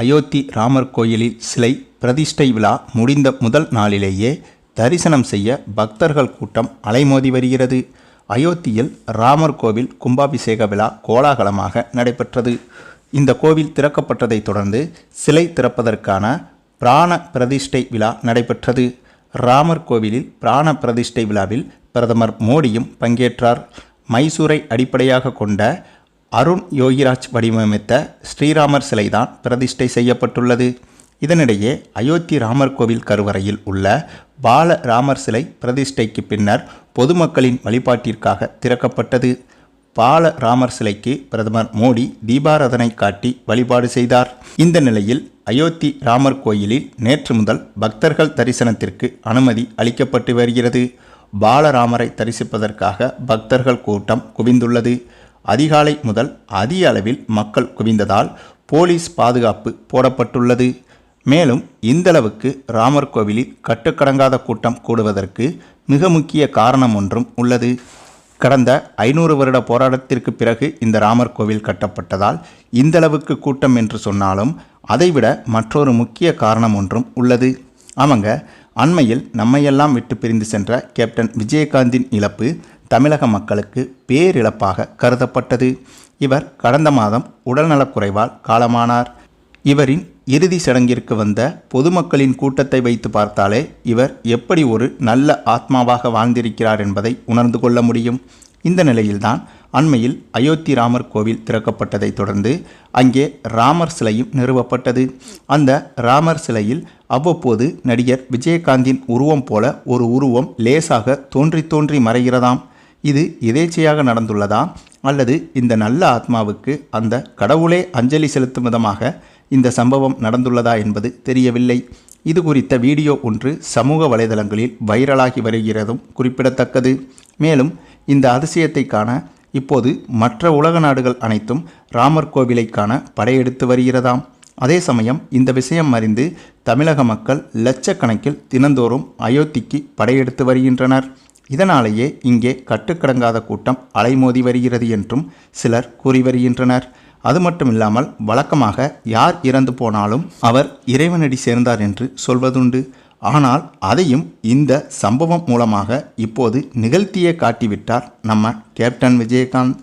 அயோத்தி ராமர் கோயிலில் சிலை பிரதிஷ்டை விழா முடிந்த முதல் நாளிலேயே தரிசனம் செய்ய பக்தர்கள் கூட்டம் அலைமோதி வருகிறது. அயோத்தியில் ராமர் கோவில் கும்பாபிஷேக விழா கோலாகலமாக நடைபெற்றது. இந்த கோவில் திறக்கப்பட்டதைத் தொடர்ந்து சிலை திறப்பதற்கான பிராண பிரதிஷ்டை விழா நடைபெற்றது. ராமர் கோவிலில் பிராண பிரதிஷ்டை விழாவில் பிரதமர் மோடியும் பங்கேற்றார். மைசூரை அடிப்படையாக கொண்ட அருண் யோகிராஜ் வடிவமைத்த ஸ்ரீராமர் சிலைதான் பிரதிஷ்டை செய்யப்பட்டுள்ளது. இதனிடையே அயோத்தி ராமர் கோவில் கருவறையில் உள்ள பால ராமர் சிலை பிரதிஷ்டைக்கு பின்னர் பொதுமக்களின் வழிபாட்டிற்காக திறக்கப்பட்டது. பால ராமர் சிலைக்கு பிரதமர் மோடி தீபாராதனை காட்டி வழிபாடு செய்தார். இந்த நிலையில் அயோத்தி ராமர் கோயிலில் நேற்று முதல் பக்தர்கள் தரிசனத்திற்கு அனுமதி அளிக்கப்பட்டு வருகிறது. பாலராமரை தரிசிப்பதற்காக பக்தர்கள் கூட்டம் குவிந்துள்ளது. அதிகாலை முதல் அதிக அளவில் மக்கள் குவிந்ததால் போலீஸ் பாதுகாப்பு போடப்பட்டுள்ளது. மேலும் இந்தளவுக்கு ராமர் கோவிலில் கட்டுக்கடங்காத கூட்டம் கூடுவதற்கு மிக முக்கிய காரணம் ஒன்றும் உள்ளது. கடந்த ஐநூறு வருட போராட்டத்திற்கு பிறகு இந்த ராமர் கோவில் கட்டப்பட்டதால் இந்தளவுக்கு கூட்டம் என்று சொன்னாலும் அதைவிட மற்றொரு முக்கிய காரணம் ஒன்றும் உள்ளது. ஆமாங்க அண்மையில் நம்மையெல்லாம் விட்டு பிரிந்து சென்ற கேப்டன் விஜயகாந்தின் இழப்பு தமிழக மக்களுக்கு பேரிழப்பாக கருதப்பட்டது. இவர் கடந்த மாதம் உடல்நலக்குறைவால் காலமானார். இவரின் இறுதி சடங்கிற்கு வந்த பொதுமக்களின் கூட்டத்தை வைத்து பார்த்தாலே இவர் எப்படி ஒரு நல்ல ஆத்மாவாக வாழ்ந்திருக்கிறார் என்பதை உணர்ந்து கொள்ள முடியும். இந்த நிலையில்தான் அண்மையில் அயோத்தி ராமர் கோவில் திறக்கப்பட்டதைத் தொடர்ந்து அங்கே ராமர் சிலையும் நிறுவப்பட்டது. அந்த ராமர் சிலையில் அவ்வப்போது நடிகர் விஜயகாந்தின் உருவம் போல ஒரு உருவம் லேசாக தோன்றி தோன்றி மறைகிறதாம். இது எதேச்சையாக நடந்துள்ளதா? அல்லது இந்த நல்ல ஆத்மாவுக்கு அந்த கடவுளே அஞ்சலி செலுத்தும் விதமாக இந்த சம்பவம் நடந்துள்ளதா என்பது தெரியவில்லை. இது குறித்த வீடியோ ஒன்று சமூக வலைதளங்களில் வைரலாகி வருகிறதும் குறிப்பிடத்தக்கது. மேலும் இந்த அதிசயத்தை காண இப்போது மற்ற உலக நாடுகள் அனைத்தும் ராமர் கோவிலை காண படையெடுத்து வருகிறதாம். அதே சமயம் இந்த விஷயம் அறிந்து தமிழக மக்கள் லட்சக்கணக்கில் தினந்தோறும் அயோத்திக்கு படையெடுத்து வருகின்றனர். இதனாலேயே இங்கே கட்டுக்கடங்காத கூட்டம் அலைமோதி வருகிறது என்றும் சிலர் கூறி வருகின்றனர். அது மட்டும் இல்லாமல் வழக்கமாக யார் இறந்து போனாலும் அவர் இறைவனடி சேர்ந்தார் என்று சொல்வதுண்டு. ஆனால் அதையும் இந்த சம்பவம் மூலமாக இப்போது நிகழ்த்தியே காட்டிவிட்டார் நம்ம கேப்டன் விஜயகாந்த்.